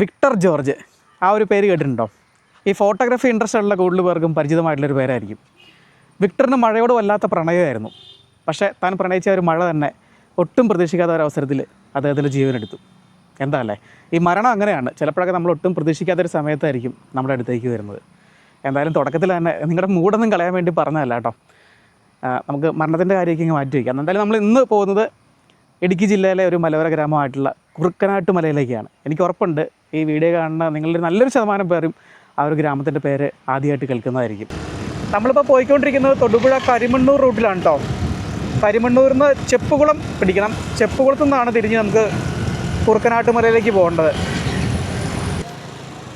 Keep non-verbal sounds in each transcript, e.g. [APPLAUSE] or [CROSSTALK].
Victor George. ആ ഒരു പേര് കേട്ടിട്ടുണ്ടോ? ഈ ഫോട്ടോഗ്രാഫി ഇൻട്രസ്റ്റ് ഉള്ള കൂടുതൽ പേർക്കും പരിചിതമായിട്ടുള്ളൊരു പേരായിരിക്കും. വിക്ടറിന് മഴയോട് വല്ലാത്ത പ്രണയമായിരുന്നു. പക്ഷേ താൻ പ്രണയിച്ച ഒരു മഴ തന്നെ ഒട്ടും പ്രതീക്ഷിക്കാത്ത ഒരു അവസരത്തിൽ അദ്ദേഹത്തിന്റെ ജീവനെടുത്തു എന്താ അല്ലേ? ഈ മരണം അങ്ങനെയാണ്. ചിലപ്പോഴൊക്കെ നമ്മൾ ഒട്ടും പ്രതീക്ഷിക്കാത്തൊരു സമയത്തായിരിക്കും നമ്മുടെ അടുത്തേക്ക് വരുന്നത്. എന്തായാലും തുടക്കത്തിൽ തന്നെ നിങ്ങളുടെ മൂടൊന്നും കളയാൻ വേണ്ടി പറഞ്ഞതല്ല കേട്ടോ. നമുക്ക് മരണത്തിന്റെ കാര്യമൊക്കെ ഇങ്ങ് മാറ്റി വയ്ക്കാം എന്തായാലും നമ്മൾ ഇന്ന് പോകുന്നത് ഇടുക്കി ജില്ലയിലെ ഒരു മലയോര ഗ്രാമമായിട്ടുള്ള കുറുക്കനാട്ട് മലയിലേക്കാണ്. എനിക്ക് ഉറപ്പുണ്ട്. ഈ വീഡിയോ കാണുന്ന നിങ്ങളുടെ നല്ലൊരു ശതമാനം പേരും ആ ഒരു ഗ്രാമത്തിന്റെ പേര് ആദ്യമായിട്ട് കേൾക്കുന്നതായിരിക്കും. നമ്മളിപ്പോൾ പോയിക്കൊണ്ടിരിക്കുന്നത് തൊടുപുഴ കരിമണ്ണൂർ റൂട്ടിലാണ് കേട്ടോ കരിമണ്ണൂരിൽ നിന്ന് ചെപ്പുകുളം പിടിക്കണം. ചെപ്പുകുളത്തു നിന്നാണ് തിരിഞ്ഞ് നമുക്ക് കുറുക്കനാട്ട് മലയിലേക്ക് പോകേണ്ടത്.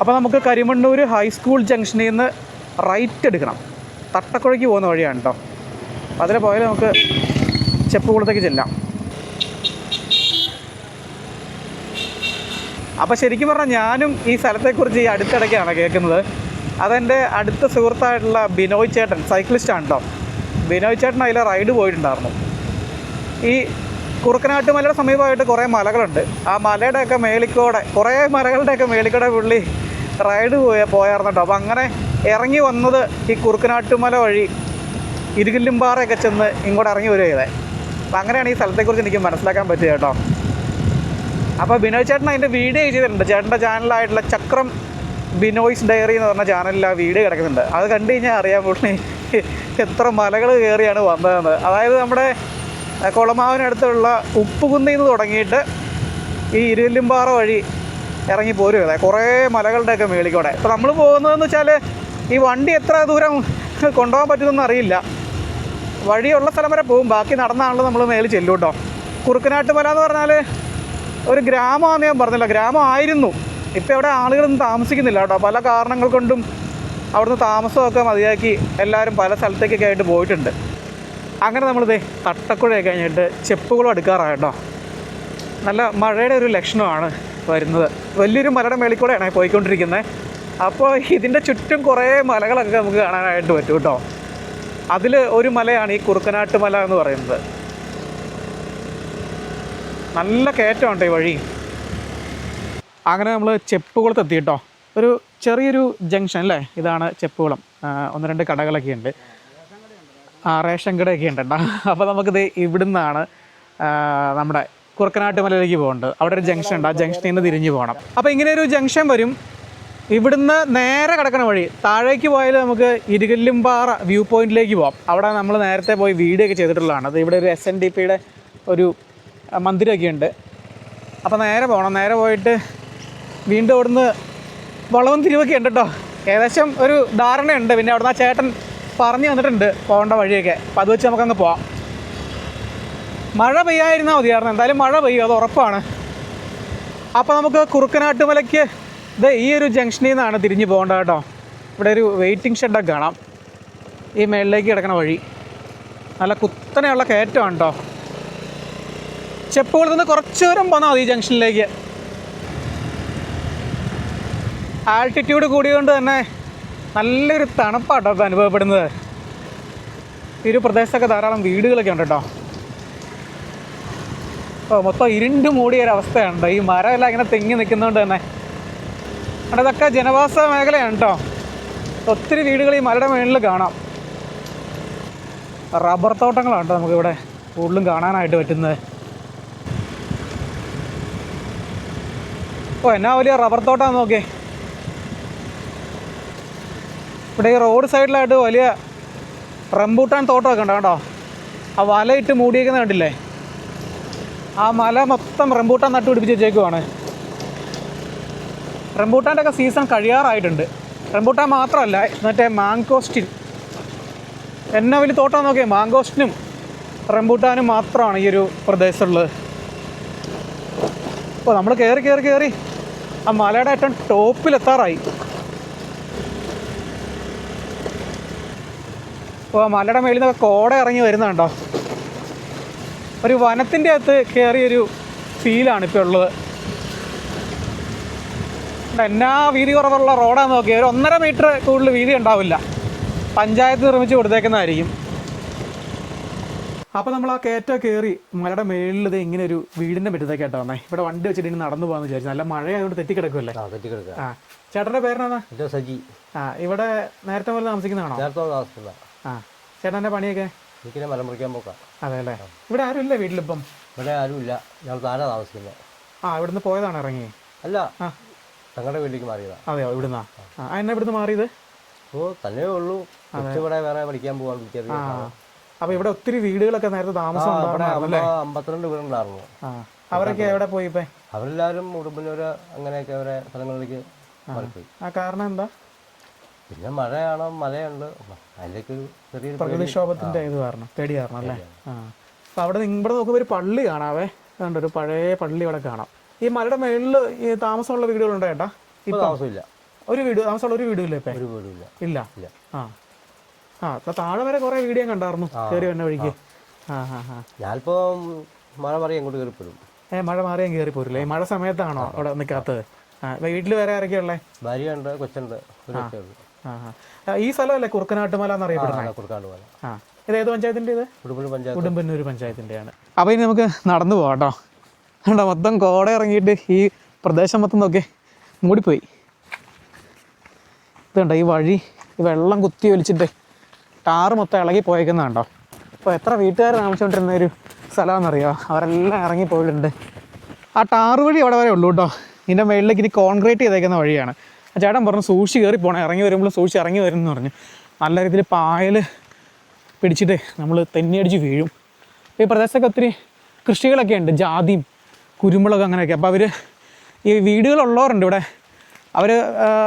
അപ്പോൾ നമുക്ക് കരിമണ്ണൂർ ഹൈസ്കൂൾ ജംഗ്ഷനിൽ നിന്ന് റൈറ്റ് എടുക്കണം. തട്ടക്കുഴയ്ക്ക് പോകുന്ന വഴിയാണ് കേട്ടോ അതിൽ പോയാൽ നമുക്ക് ചെപ്പുകുളത്തേക്ക് ചെല്ലാം. അപ്പോൾ ശരിക്കും പറഞ്ഞാൽ ഞാനും ഈ സ്ഥലത്തെക്കുറിച്ച് ഈ അടുത്തിടയ്ക്കാണ് കേൾക്കുന്നത്. അതെന്റെ അടുത്ത സുഹൃത്തായിട്ടുള്ള ബിനോയ് ചേട്ടൻ സൈക്ലിസ്റ്റ് ആണ് കേട്ടോ ബിനോയ് ചേട്ടൻ അതിലെ റൈഡ് പോയിട്ടുണ്ടായിരുന്നു. ഈ കുറുക്കനാട്ട് മലയുടെ സമീപമായിട്ട് കുറേ മലകളുണ്ട്. ആ മലയുടെയൊക്കെ മേലിക്കൂടെ കുറേ മലകളുടെയൊക്കെ മേലിക്കോടെ പുള്ളി റൈഡ് പോയ പോയായിരുന്നു കേട്ടോ അപ്പോൾ അങ്ങനെ ഇറങ്ങി വന്നത് ഈ കുറുക്കനാട്ട് മല വഴി ഇരുകില്ലുംപാറയൊക്കെ ചെന്ന് ഇങ്ങോട്ട് ഇറങ്ങി വരിക ചെയ്തേ അപ്പോൾ അങ്ങനെയാണ് ഈ സ്ഥലത്തെക്കുറിച്ച് എനിക്ക് മനസ്സിലാക്കാൻ പറ്റിയത് കേട്ടോ അപ്പോൾ ബിനോയ് ചേട്ടൻ അതിന്റെ വീഡിയോ ചെയ്തിട്ടുണ്ട് ചേട്ടന്റെ ചാനലായിട്ടുള്ള ചക്രം ബിനോയ്സ് ഡയറി എന്ന് പറഞ്ഞ ചാനലിൽ ആ വീഡിയോ കിടക്കുന്നുണ്ട്. അത് കണ്ടു കഴിഞ്ഞാൽ അറിയാൻ പുള്ളി എത്ര മലകൾ കയറിയാണ് വന്നതെന്ന്. അതായത് നമ്മുടെ കുളമാവിനടുത്തുള്ള ഉപ്പുകുന്നിൽ നിന്ന് തുടങ്ങിയിട്ട് ഈ ഇരുവല്ലുംപാറ വഴി ഇറങ്ങി പോരും അതെ കുറേ മലകളുടെയൊക്കെ മേളിക്കൂടെ. അപ്പോൾ നമ്മൾ പോകുന്നതെന്ന് വെച്ചാൽ ഈ വണ്ടി എത്ര ദൂരം കൊണ്ടുപോകാൻ പറ്റുമെന്ന് അറിയില്ല. വഴിയുള്ള സ്ഥലം വരെ പോകും. ബാക്കി നടന്നാണല്ലോ നമ്മൾ മേളിൽ ചെല്ലും കേട്ടോ. കുറുക്കനാട്ട് മല എന്ന് പറഞ്ഞാൽ ഒരു ഗ്രാമമാണെന്ന് ഞാൻ പറഞ്ഞില്ല. ഗ്രാമമായിരുന്നു ഇപ്പോൾ ഇവിടെ ആളുകളൊന്നും താമസിക്കുന്നില്ല കേട്ടോ. പല കാരണങ്ങൾ കൊണ്ടും അവിടുന്ന് താമസമൊക്കെ മതിയാക്കി എല്ലാവരും പല സ്ഥലത്തേക്കൊക്കെ ആയിട്ട് പോയിട്ടുണ്ട്. അങ്ങനെ നമ്മളിതേ തട്ടക്കുഴയൊക്കെ കഴിഞ്ഞിട്ട് ചെപ്പുകളും എടുക്കാറാണ് കേട്ടോ. നല്ല മഴയുടെ ഒരു ലക്ഷണമാണ് വരുന്നത്. വലിയൊരു മലയുടെ മേളിൽ കൂടെയാണ് പോയിക്കൊണ്ടിരിക്കുന്നത്. അപ്പോൾ ഇതിന്റെ ചുറ്റും കുറേ മലകളൊക്കെ നമുക്ക് കാണാനായിട്ട് പറ്റും കേട്ടോ. അതിൽ ഒരു മലയാണ് ഈ കുറുക്കനാട്ട് മല എന്ന് പറയുന്നത്. നല്ല കയറ്റമുണ്ട് ഈ വഴി. അങ്ങനെ നമ്മൾ ചെപ്പുകുളത്ത് എത്തി കേട്ടോ. ഒരു ചെറിയൊരു ജംഗ്ഷൻ അല്ലേ? ഇതാണ് ചെപ്പുകുളം. ഒന്ന് രണ്ട് കടകളൊക്കെ ഉണ്ട്. ആ റേഷൻ കടയൊക്കെ ഉണ്ട് കേട്ടോ. [LAUGHS] അപ്പോൾ നമുക്കിത് ഇവിടുന്നാണ് നമ്മുടെ കുറുക്കനാട്ട് മലയിലേക്ക് പോകേണ്ടത്. അവിടെ ഒരു ജംഗ്ഷൻ ഉണ്ട്. ആ ജംഗ്ഷനിൽ നിന്ന് തിരിഞ്ഞ് പോകണം. അപ്പോൾ ഇങ്ങനെ ഒരു ജംഗ്ഷൻ വരും. ഇവിടുന്ന് നേരെ കിടക്കണ വഴി. താഴേക്ക് പോയാൽ നമുക്ക് ഇരുകല്ലുംപാറ വ്യൂ പോയിന്റിലേക്ക് പോകാം അവിടെ നമ്മൾ നേരത്തെ പോയി വീഡിയോ ഒക്കെ ചെയ്തിട്ടുള്ളതാണ്. അത് ഇവിടെ ഒരു എസ് എൻ ഡി പിയുടെ ഒരു മന്ദിരമൊക്കെ ഉണ്ട് അപ്പോൾ നേരെ പോകണം നേരെ പോയിട്ട് വീണ്ടും അവിടുന്ന് വളവും തിരിവൊക്കെ ഉണ്ട് കേട്ടോ. ഏകദേശം ഒരു ധാരണയുണ്ട്. പിന്നെ അവിടുന്ന് ആ ചേട്ടൻ പറഞ്ഞു തന്നിട്ടുണ്ട് പോകേണ്ട വഴിയൊക്കെ. അപ്പോൾ അത് വെച്ച് നമുക്കങ്ങ് പോവാം. മഴ പെയ്യായിരുന്നാൽ മതിയായിരുന്നു എന്തായാലും മഴ പെയ്യും. അത് ഉറപ്പാണ്. അപ്പോൾ നമുക്ക് കുറുക്കനാട്ട് മലയ്ക്ക് ഇത് ഈ ഒരു ജംഗ്ഷനിൽ നിന്നാണ് തിരിഞ്ഞ് പോകേണ്ടത് കേട്ടോ. ഇവിടെ ഒരു വെയിറ്റിംഗ് ഷെഡൊക്കെ കാണാം. ഈ മേളിലേക്ക് കിടക്കണ വഴി. നല്ല കുത്തനെയുള്ള കയറ്റമാണ് കേട്ടോ. ചെപ്പുകളിൽ നിന്ന് കുറച്ച് ദൂരം പോന്നാൽ മതി ഈ ജംഗ്ഷനിലേക്ക്. ആൾട്ടിറ്റ്യൂഡ് കൂടിയതുകൊണ്ട് തന്നെ നല്ലൊരു തണുപ്പാട്ടോ ഇപ്പോൾ അനുഭവപ്പെടുന്നത്. ഒരു പ്രദേശത്തൊക്കെ ധാരാളം വീടുകളൊക്കെ ഉണ്ട് കേട്ടോ. ഓ മൊത്തം ഇരുണ്ട് മൂടിയ ഒരു അവസ്ഥയുണ്ട് ഈ മരമെല്ലാം ഇങ്ങനെ തെങ്ങി നിൽക്കുന്നതുകൊണ്ട് തന്നെ. അവിടെ ഇതൊക്കെ ജനവാസ മേഖലയാണ് കേട്ടോ. ഒത്തിരി വീടുകൾ ഈ മലയുടെ മുകളിൽ കാണാം. റബ്ബർ തോട്ടങ്ങളാണ് കേട്ടോ നമുക്കിവിടെ കൂടുതലും കാണാനായിട്ട് പറ്റുന്നത്. ഓ എന്നാ വലിയ റബ്ബർ തോട്ടം നോക്കേ ഇവിടെ ഈ റോഡ് സൈഡിലായിട്ട് വലിയ റംബൂട്ടാൻ തോട്ടമൊക്കെ ഉണ്ട് കേട്ടോ. ആ വലയിട്ട് മൂടിയേക്കുന്ന കണ്ടില്ലേ? ആ മല മൊത്തം റംബൂട്ടാൻ നട്ടു പിടിപ്പിച്ച് വെച്ചേക്കുവാണ്. റംബൂട്ടാന്റെ ഒക്കെ സീസൺ കഴിയാറായിട്ടുണ്ട്. റംബൂട്ടാൻ മാത്രമല്ല മറ്റേ മാങ്കോസ്റ്റിൻ എന്നാ വലിയ തോട്ടം നോക്കിയേ? മാങ്കോസ്റ്റിനും റംബൂട്ടാനും മാത്രമാണ് ഈ ഒരു പ്രദേശമുള്ളത് അപ്പോൾ നമ്മൾ കയറി കയറി കയറി ആ മലയുടെ ഏറ്റവും ടോപ്പിലെത്താറായി. അപ്പോൾ ആ മലയുടെ മേളിൽ നിന്നൊക്കെ കോട ഇറങ്ങി വരുന്നുണ്ടോ ഒരു വനത്തിന്റെ അകത്ത് കയറിയൊരു ഫീലാണ് ഇപ്പോൾ ഉള്ളത്. എന്നാ വീതി കുറവുള്ള റോഡാന്ന് നോക്കിയാൽ ഒരു ഒന്നര മീറ്റർ കൂടുതൽ വീതി ഉണ്ടാവില്ല. പഞ്ചായത്ത് നിർമ്മിച്ച് കൊടുത്തേക്കുന്നതായിരിക്കും. അപ്പോൾ നമ്മൾ ആ കയറ്റം കയറി മലയുടെ മേളിൽ ഇത് ഇങ്ങനെ ഒരു വീടിന്റെ മുറ്റത്തേക്കായിട്ട് വന്നേ. ഇവിടെ വണ്ടി വെച്ചിട്ട് ഇനി നടന്നു പോകാന്ന് വിചാരിച്ചു. നല്ല മഴയായതുകൊണ്ട് തെറ്റിക്കിടക്കുമല്ലേ ആ ചേട്ടന്റെ പേരെന്നാ സജി. ആ ഇവിടെ നേരത്തെ പോലെ താമസിക്കുന്നതാണോ? നേരത്തെ ആ. ചേട്ടന്റെ പണിയൊക്കെ? എനിക്കിനെ മുറിക്കാൻ പോക്കാം. അതെ അല്ലേ? ഇവിടെ ആരും ഇല്ല വീട്ടിലിപ്പം? ഇവിടെ ആരും ഇല്ല ഞങ്ങൾ താഴെ താമസിക്കുന്നത് ആ ഇവിടുന്ന് പോയതാണ് ഇറങ്ങി? അല്ല. ഞങ്ങളുടെ വീട്ടിലേക്ക് മാറിയതാ. അതെയോ ഇവിടുന്നാ? ആ എന്നെ ഇവിടുന്ന് മാറിയത്? ഓ തന്നെ ഉള്ളൂ. ഇവിടെ വേറെ പഠിക്കാൻ പോകാൻ അപ്പോൾ ഇവിടെ ഒത്തിരി വീടുകളൊക്കെ നേരത്തെ താമസം അമ്പത്തിരണ്ട് വീടുണ്ടായിരുന്നു അവരൊക്കെ എവിടെ പോയി അവരെല്ലാരും അവരെല്ലാവരും ഉടുമ്പന്നൂര് അങ്ങനെയൊക്കെ അവരെ സ്ഥലങ്ങളിലേക്ക് മാറിപ്പോയി ആ കാരണം എന്താ? പിന്നെ മഴയാണ്? മലയുണ്ട്. അതിലേക്ക് ചെറിയൊരു. പ്രകൃതിക്ഷോഭത്തിന്റെ ഇത് കാരണം പേടി കാരണം അല്ലേ? ആ. അപ്പൊ അവിടെ ഇവിടെ നോക്കുമ്പോൾ ഒരു പള്ളി കാണാവേ. അതുകൊണ്ട് ഒരു പഴയ പള്ളി ഇവിടെ കാണാം. ഈ മലയുടെ മേളിൽ ഈ താമസമുള്ള വീടുകളുണ്ടോ ചേട്ടാ ഇപ്പൊ താമസമില്ല. ഒരു വീട് താമസമുള്ള ഒരു വീടും ഇല്ല ഇപ്പൊ? ഒരു വീടുമില്ല ഇല്ല? ഇല്ല. ആ. ആ താഴെ വരെ കുറെ വീഡിയോ കണ്ടായിരുന്നു കയറി വന്ന വഴിക്ക്. ആ. ആ ആ ഞാനിപ്പോ മഴ മാറി അങ്ങോട്ട് കയറിപ്പോരും? ഏ മഴ മാറിയാൻ കയറി പോരില്ലേ? മഴ സമയത്താണോ അവിടെ നിൽക്കാത്തത് ആ വീട്ടിൽ വേറെ ആരൊക്കെയുള്ളേ ഭാര്യയുണ്ട് കൊച്ചുണ്ട് ഈ സ്ഥലമല്ലേ കുറുക്കനാട്ടുമല. എന്നറിയപ്പെടുന്നത് ആ. ഇത് ഏത് പഞ്ചായത്തിന്റെ ഇത്? ഉടുമ്പന്നൂർ പഞ്ചായത്ത്. അപ്പൊ ഇനി നമുക്ക് നടന്നു പോകാം കേട്ടോ. കണ്ടോ മൊത്തം കോട ഇറങ്ങിയിട്ട് ഈ പ്രദേശം മൊത്തം നോക്കി മൂടിപ്പോയി. ഇതുണ്ടോ ഈ വഴി വെള്ളം കുത്തി ഒലിച്ചിട്ട് ടാറ് മൊത്തം ഇളകി പോയേക്കുന്നുണ്ടോ അപ്പോൾ എത്ര വീട്ടുകാർ താമസിച്ചുകൊണ്ടിരുന്ന ഒരു സ്ഥലമാണെന്നറിയോ? അവരെല്ലാം ഇറങ്ങി പോയിട്ടുണ്ട്. ആ ടാറ് വഴി അവിടെ വരെ ഉള്ളൂ കേട്ടോ. ഇതിന്റെ മേളിലേക്ക് ഇനി കോൺക്രീറ്റ് ചെയ്തേക്കുന്ന വഴിയാണ്. ചേട്ടൻ പറഞ്ഞു സൂക്ഷി കയറി പോകണം ഇറങ്ങി വരുമ്പോൾ സൂക്ഷി ഇറങ്ങി വരും എന്ന് പറഞ്ഞു. നല്ല രീതിയിൽ പായൽ പിടിച്ചിട്ട് നമ്മൾ തെന്നിയടിച്ച് വീഴും. ഈ പ്രദേശത്തൊക്കെ ഒത്തിരി കൃഷികളൊക്കെ ഉണ്ട്. ജാതിയും കുരുമുളക് അങ്ങനെയൊക്കെ. അപ്പോൾ അവർ ഈ വീടുകളുള്ളവരുണ്ട് ഇവിടെ. അവർ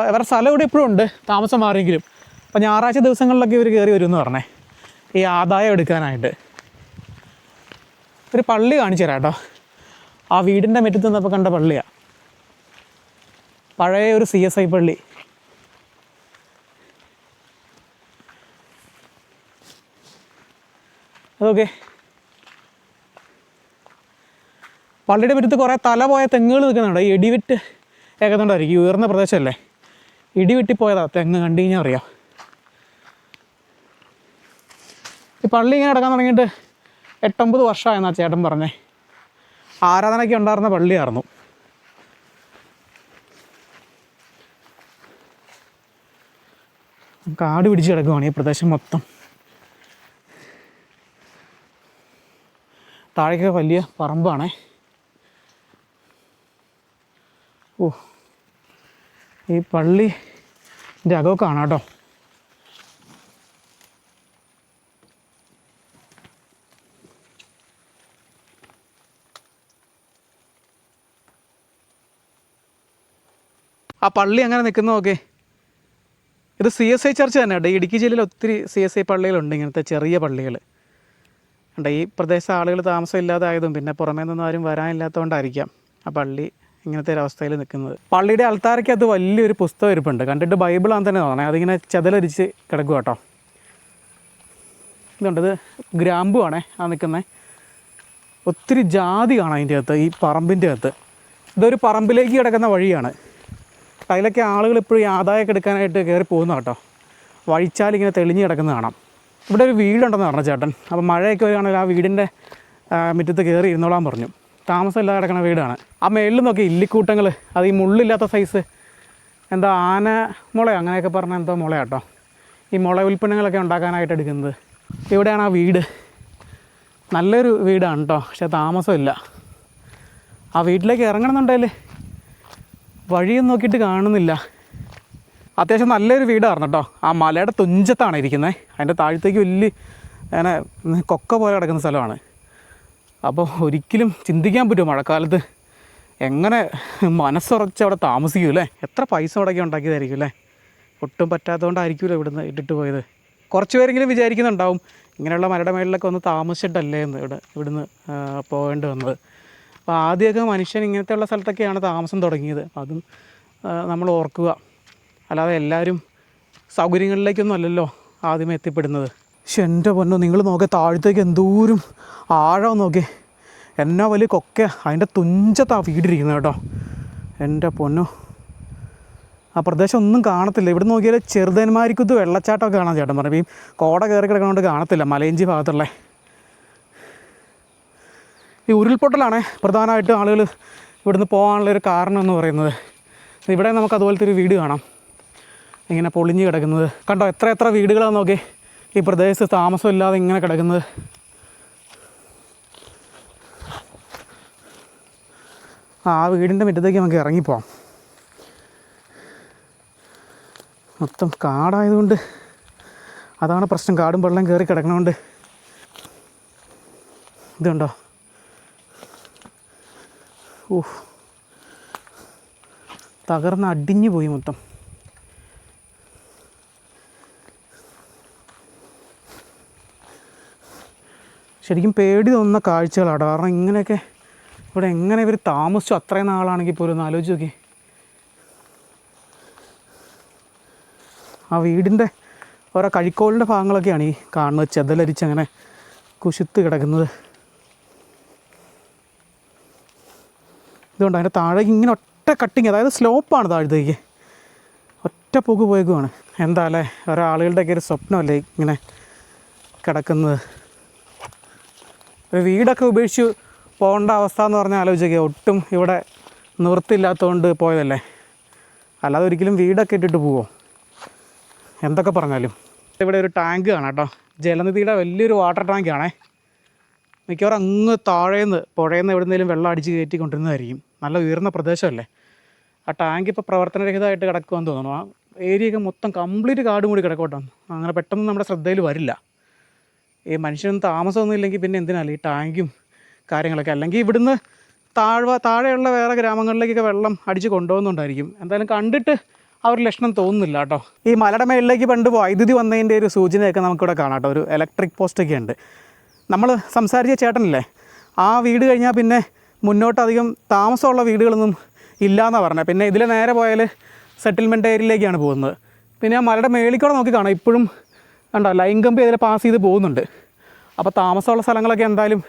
അവരുടെ സ്ഥലം ഇവിടെ ഇപ്പോഴും ഉണ്ട്. താമസം മാറിയെങ്കിലും. അപ്പോൾ ഞായറാഴ്ച ദിവസങ്ങളിലൊക്കെ ഇവർ കയറി വരും എന്ന് പറഞ്ഞേ. ഈ ആദായം എടുക്കാനായിട്ട്. ഒരു പള്ളി കാണിച്ചു തരാം കേട്ടോ. ആ വീടിന്റെ മുറ്റത്ത് നിന്നപ്പോൾ കണ്ട പള്ളിയാണ് പഴയ ഒരു സി എസ് ഐ പള്ളി. അതൊക്കെ. പള്ളിയുടെ മുറ്റത്ത് കുറേ തല പോയ തെങ്ങുകൾ നിൽക്കുന്നുണ്ട് ഇടിവിട്ട് ഏകദേശമായിരിക്കും ഉയർന്ന പ്രദേശമല്ലേ? ഇടിവിട്ടിപ്പോയതാ തെങ്ങ്. കണ്ടു കഴിഞ്ഞാൽ അറിയാം. ഈ പള്ളി ഇങ്ങനെ കിടക്കാൻ തുടങ്ങിയിട്ട് എട്ടൊമ്പത് വർഷമായെന്നാ ചേട്ടൻ പറഞ്ഞേ. ആരാധനയ്ക്ക് ഉണ്ടായിരുന്ന പള്ളിയായിരുന്നു. കാട് പിടിച്ച് കിടക്കുവാണ് ഈ പ്രദേശം മൊത്തം. താഴേക്ക് വലിയ പറമ്പാണേ. ഓ ഈ പള്ളി എന്റെ അകമൊക്കെ കാണാം കേട്ടോ. ആ പള്ളി അങ്ങനെ നിൽക്കുന്ന നോക്കേ. ഇത് സി എസ് ഐ ചർച്ച് തന്നെ കേട്ടോ. ഇടുക്കി ജില്ലയിൽ ഒത്തിരി സി എസ് ഐ പള്ളികളുണ്ട് ഇങ്ങനത്തെ ചെറിയ പള്ളികൾ. ഉണ്ട് ഈ പ്രദേശത്തെ ആളുകൾ താമസം ഇല്ലാതായതും പിന്നെ പുറമേ നിന്നും ആരും വരാനില്ലാത്തതുകൊണ്ടായിരിക്കാം ആ പള്ളി ഇങ്ങനത്തെ ഒരു അവസ്ഥയിൽ നിൽക്കുന്നത്. പള്ളിയുടെ അൾത്താരയ്ക്കകത്ത് വലിയൊരു പുസ്തകം ഇരിപ്പുണ്ട്. കണ്ടിട്ട് ബൈബിളാണ് തന്നെ തോന്നണേ. അതിങ്ങനെ ചതലരിച്ച് കിടക്കുക കേട്ടോ. ഇതുണ്ട്. ഇത് ഗ്രാമ്പു ആണേ ആ നിൽക്കുന്നത് ഒത്തിരി ജാതി കാണാം അതിന്റെ അകത്ത് ഈ പറമ്പിന്റെ അകത്ത്. ഇതൊരു പറമ്പിലേക്ക് കിടക്കുന്ന വഴിയാണ്. അതിലൊക്കെ ആളുകൾ ഇപ്പോഴും ആദായമൊക്കെ എടുക്കാനായിട്ട് കയറി പോകുന്ന കേട്ടോ. വഴിച്ചാൽ ഇങ്ങനെ തെളിഞ്ഞ് കിടക്കുന്ന കാണാം. ഇവിടെ ഒരു വീടുണ്ടെന്ന് പറഞ്ഞു ചേട്ടൻ. അപ്പോൾ മഴയൊക്കെ വരികയാണെങ്കിൽ ആ വീടിന്റെ മുറ്റത്ത് കയറി ഇരുന്നോളാൻ പറഞ്ഞു. താമസമില്ലാതെ കിടക്കുന്ന വീടാണ്. ആ മേളിൽ നോക്കി ഇല്ലിക്കൂട്ടങ്ങൾ. അത് ഈ മുള്ളില്ലാത്ത സൈസ്. എന്താ ആന മുള അങ്ങനെയൊക്കെ പറഞ്ഞ എന്തോ മുളയാട്ടോ ഈ മുള ഉൽപ്പന്നങ്ങളൊക്കെ ഉണ്ടാക്കാനായിട്ട് എടുക്കുന്നത്. ഇവിടെയാണ് ആ വീട്. നല്ലൊരു വീടാണ് കേട്ടോ. പക്ഷേ താമസമില്ല. ആ വീട്ടിലേക്ക് ഇറങ്ങണമെന്നുണ്ടെങ്കിൽ വഴിയൊന്നും നോക്കിയിട്ട് കാണുന്നില്ല. അത്യാവശ്യം നല്ലൊരു വീടായിരുന്നു കേട്ടോ ആ മലയുടെ തുഞ്ചത്താണ് ഇരിക്കുന്നത് അതിന്റെ താഴത്തേക്ക് വലിയ അങ്ങനെ കൊക്ക പോലെ കിടക്കുന്ന സ്ഥലമാണ്. അപ്പോൾ ഒരിക്കലും ചിന്തിക്കാൻ പറ്റുമോ മഴക്കാലത്ത്? എങ്ങനെ മനസ്സുറച്ച് അവിടെ താമസിക്കും അല്ലേ എത്ര പൈസ മുടക്കി ഉണ്ടാക്കിയതായിരിക്കും അല്ലേ ഒട്ടും പറ്റാത്തതുകൊണ്ടായിരിക്കുമല്ലോ ഇവിടുന്ന് ഇട്ടിട്ട് പോയത്. കുറച്ച് പേരെങ്കിലും വിചാരിക്കുന്നുണ്ടാവും ഇങ്ങനെയുള്ള മലയുടെ മേളിലൊക്കെ ഒന്ന് താമസിച്ചിട്ടല്ലേ എന്ന് ഇവിടെ ഇവിടുന്ന് പോകേണ്ടി വന്നത്. അപ്പോൾ ആദ്യമൊക്കെ മനുഷ്യൻ ഇങ്ങനത്തെ ഉള്ള സ്ഥലത്തൊക്കെയാണ് താമസം തുടങ്ങിയത്. അതും നമ്മൾ ഓർക്കുക. അല്ലാതെ എല്ലാവരും സൗകര്യങ്ങളിലേക്കൊന്നും അല്ലല്ലോ ആദ്യമേ എത്തിപ്പെടുന്നത്. പക്ഷെ എന്റെ പൊന്നോ നിങ്ങൾ നോക്കി താഴത്തേക്ക് എന്തോരം ആഴം നോക്കി. എന്നാ വലിയ കൊക്ക അതിന്റെ തുഞ്ചത്താണ് വീടിരിക്കുന്നത് കേട്ടോ. എന്റെ പൊന്നോ. ആ പ്രദേശം ഒന്നും കാണത്തില്ല. ഇവിടെ നോക്കിയാൽ ചെറുതന്മാരിക്കുത്ത് വെള്ളച്ചാട്ടമൊക്കെ കാണാൻ ചേട്ടൻ പറഞ്ഞു. ഈ കോട കയറി കിടക്കണോണ്ട് കാണത്തില്ല. മലയഞ്ചി ഭാഗത്തുള്ള. ഈ ഉരുൾപൊട്ടലാണ് പ്രധാനമായിട്ടും ആളുകൾ ഇവിടുന്ന് പോകാനുള്ള ഒരു കാരണം എന്ന് പറയുന്നത്. ഇവിടെ നമുക്ക് അതുപോലത്തെ ഒരു വീട് കാണാം. ഇങ്ങനെ പൊളിഞ്ഞ് കിടക്കുന്നത്. കണ്ടോ എത്ര എത്ര വീടുകളാണ് നോക്കി. ഈ പ്രദേശത്ത് താമസമില്ലാതെ ഇങ്ങനെ കിടക്കുന്നത്. ആ വീടിന്റെ മുറ്റത്തേക്ക് നമുക്ക് ഇറങ്ങിപ്പോവാം മൊത്തം കാടായതുകൊണ്ട് അതാണ് പ്രശ്നം. കാടും വെള്ളം കയറി കിടക്കണതുകൊണ്ട്. ഇതുണ്ടോ? ഊഹ് തകർന്ന് അടിഞ്ഞു പോയി മൊത്തം. ശരിക്കും പേടി തോന്നുന്ന കാഴ്ചകളാണ് കാരണം ഇങ്ങനെയൊക്കെ ഇവിടെ എങ്ങനെ ഇവർ താമസിച്ചു അത്രയും നാളാണെങ്കിൽ പോലും ഒന്ന് ആലോചിച്ച് നോക്കി. ആ വീടിന്റെ ഓരോ കഴിക്കോളിന്റെ ഭാഗങ്ങളൊക്കെയാണ് ഈ കാണുന്നത്. ചെതലരിച്ച് അങ്ങനെ കുശുത്ത് കിടക്കുന്നത്. ഇതുകൊണ്ട് അതിന്റെ താഴേക്ക് ഇങ്ങനെ ഒറ്റ കട്ടിങ് അതായത് സ്ലോപ്പാണ് താഴത്തേക്ക് ഒറ്റ പോക്ക് പോയേക്കുവാണ്. എന്താ അല്ലേ? ഒരാളുകളുടെയൊക്കെ ഒരു സ്വപ്നമല്ലേ ഇങ്ങനെ കിടക്കുന്നത്. ഒരു വീടൊക്കെ ഉപേക്ഷിച്ച് പോകേണ്ട അവസ്ഥ എന്ന് പറഞ്ഞാൽ ആലോചിക്കുക ഒട്ടും ഇവിടെ നിവൃത്തിയില്ലാത്തതുകൊണ്ട് പോയതല്ലേ? അല്ലാതെ ഒരിക്കലും വീടൊക്കെ ഇട്ടിട്ട് പോവോ? എന്തൊക്കെ പറഞ്ഞാലും. ഇവിടെ ഒരു ടാങ്ക് കാണാം കേട്ടോ. ജലനിധിയുടെ വലിയൊരു വാട്ടർ ടാങ്ക് ടാങ്കാണേ മിക്കവാറും അങ്ങ് താഴേന്ന് പുഴയെന്ന് എവിടുന്നേലും വെള്ളം അടിച്ച് കയറ്റിക്കൊണ്ടിരുന്നതായിരിക്കും നല്ല ഉയർന്ന പ്രദേശമല്ലേ? ആ ടാങ്ക് ഇപ്പോൾ പ്രവർത്തനരഹിതമായിട്ട് കിടക്കുമെന്ന് തോന്നുന്നു. ആ ഏരിയയൊക്കെ മൊത്തം കംപ്ലീറ്റ് കാട് കൂടി കിടക്കോട്ടോ അങ്ങനെ പെട്ടെന്ന് നമ്മുടെ ശ്രദ്ധയിൽ വരില്ല. ഈ മനുഷ്യനൊന്നും താമസമൊന്നും ഇല്ലെങ്കിൽ പിന്നെ എന്തിനാണ് ഈ ടാങ്കും കാര്യങ്ങളൊക്കെ. അല്ലെങ്കിൽ ഇവിടുന്ന് താഴ്വ താഴെയുള്ള വേറെ ഗ്രാമങ്ങളിലേക്കൊക്കെ വെള്ളം അടിച്ച് കൊണ്ടുപോകുന്നുണ്ടായിരിക്കും. എന്തായാലും കണ്ടിട്ട് ആ ഒരു ലക്ഷണം തോന്നുന്നില്ല കേട്ടോ. ഈ മലയുടെ മേളിലേക്ക് പണ്ട് വൈദ്യുതി വന്നതിന്റെ ഒരു സൂചനയൊക്കെ നമുക്കിവിടെ കാണാം കേട്ടോ. ഒരു ഇലക്ട്രിക് പോസ്റ്റൊക്കെ ഉണ്ട്. നമ്മൾ സംസാരിച്ച ചേട്ടനല്ലേ? ആ വീട് കഴിഞ്ഞാൽ പിന്നെ മുന്നോട്ട് അധികം താമസമുള്ള വീടുകളൊന്നും ഇല്ലയെന്നാണ് പറഞ്ഞത് പിന്നെ ഇതിലെ നേരെ പോയാൽ സെറ്റിൽമെന്റ് ഏരിയയിലേക്കാണ് പോകുന്നത്. പിന്നെ ആ മലയുടെ മേളിക്കൂടെ നോക്കി കാണാം. ഇപ്പോഴും കണ്ടോ ലൈൻ കമ്പി അതിൽ പാസ് ചെയ്ത് പോകുന്നുണ്ട്. അപ്പോൾ താമസമുള്ള സ്ഥലങ്ങളൊക്കെ എന്തായാലും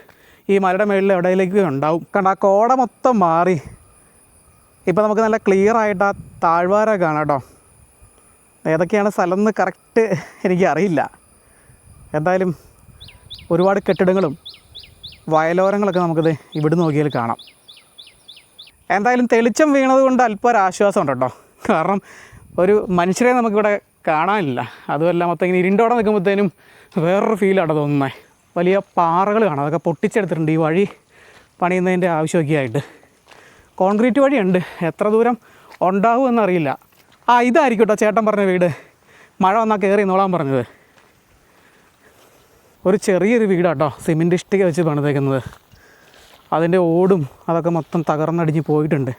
ഈ മലയുടെ മേളിൽ എവിടെയിലേക്ക് ഉണ്ടാവും. കണ്ട ആ കോട മൊത്തം മാറി. ഇപ്പോൾ നമുക്ക് നല്ല ക്ലിയർ ആയിട്ട് ആ താഴ്വാര കാണാം കേട്ടോ. ഏതൊക്കെയാണ് സ്ഥലം എന്ന് കറക്റ്റ് എനിക്കറിയില്ല. എന്തായാലും ഒരുപാട് കെട്ടിടങ്ങളും വയലോരങ്ങളൊക്കെ നമുക്കിത് ഇവിടെ നോക്കിയാൽ കാണാം. എന്തായാലും തെളിച്ചം വീണത് കൊണ്ട് അല്പം ഒരു ആശ്വാസമുണ്ട് കേട്ടോ. കാരണം ഒരു മനുഷ്യരെ നമുക്കിവിടെ കാണാനില്ല. അതുമല്ല മൊത്തം ഇങ്ങനെ ഇരുണ്ടോടെ നിൽക്കുമ്പോഴത്തേനും വേറൊരു ഫീലാണ് തോന്നുന്നത് വലിയ പാറകൾ കാണാം. അതൊക്കെ പൊട്ടിച്ചെടുത്തിട്ടുണ്ട്. ഈ വഴി പണിയുന്നതിന്റെ ആവശ്യമൊക്കെ ആയിട്ട്. കോൺക്രീറ്റ് വഴിയുണ്ട്. എത്ര ദൂരം ഉണ്ടാവുമെന്നറിയില്ല ആ ഇതായിരിക്കും കേട്ടോ ചേട്ടൻ പറഞ്ഞ വീട്. മഴ വന്നാൽ കയറി നോളാൻ പറഞ്ഞത്. ഒരു ചെറിയൊരു വീടാട്ടോ. സിമെന്റ് ഇഷ്ടിക വെച്ച് പണിതേക്കുന്നത്. അതിന്റെ ഓടും അതൊക്കെ മൊത്തം തകർന്നടിഞ്ഞ് പോയിട്ടുണ്ട്.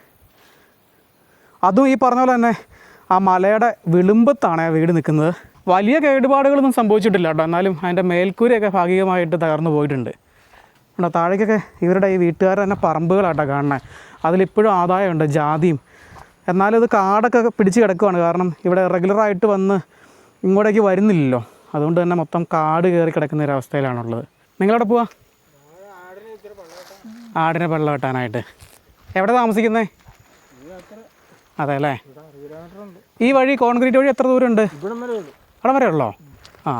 അതും ഈ പറഞ്ഞ പോലെ തന്നെ ആ മലയുടെ വിളുമ്പത്താണ് ആ വീട് നിൽക്കുന്നത്. വലിയ കേടുപാടുകളൊന്നും സംഭവിച്ചിട്ടില്ല കേട്ടോ. എന്നാലും അതിന്റെ മേൽക്കൂരയൊക്കെ ഭാഗികമായിട്ട് തകർന്നു പോയിട്ടുണ്ട്. കേട്ടോ താഴേക്കൊക്കെ ഇവരുടെ ഈ വീട്ടുകാർ തന്നെ പറമ്പുകളാട്ടോ കാണുന്നത് അതിലിപ്പോഴും ആദായമുണ്ട് ജാതിയും. എന്നാലും ഇത് കാടൊക്കെ പിടിച്ച് കിടക്കുവാണ്. കാരണം ഇവിടെ റെഗുലറായിട്ട് വന്ന് ഇങ്ങോട്ടേക്ക് വരുന്നില്ലല്ലോ. അതുകൊണ്ട് തന്നെ മൊത്തം കാട് കയറി കിടക്കുന്ന ഒരു അവസ്ഥയിലാണുള്ളത്. നിങ്ങളവിടെ പോവാ? ആടിനെ വെള്ളം വെട്ടാനായിട്ട്. എവിടെ താമസിക്കുന്നേ? അതെ അല്ലേ ഈ വഴി കോൺക്രീറ്റ് വഴി എത്ര ദൂരം ഉണ്ട് അവിടെ വരെ ഉള്ളോ? ആ.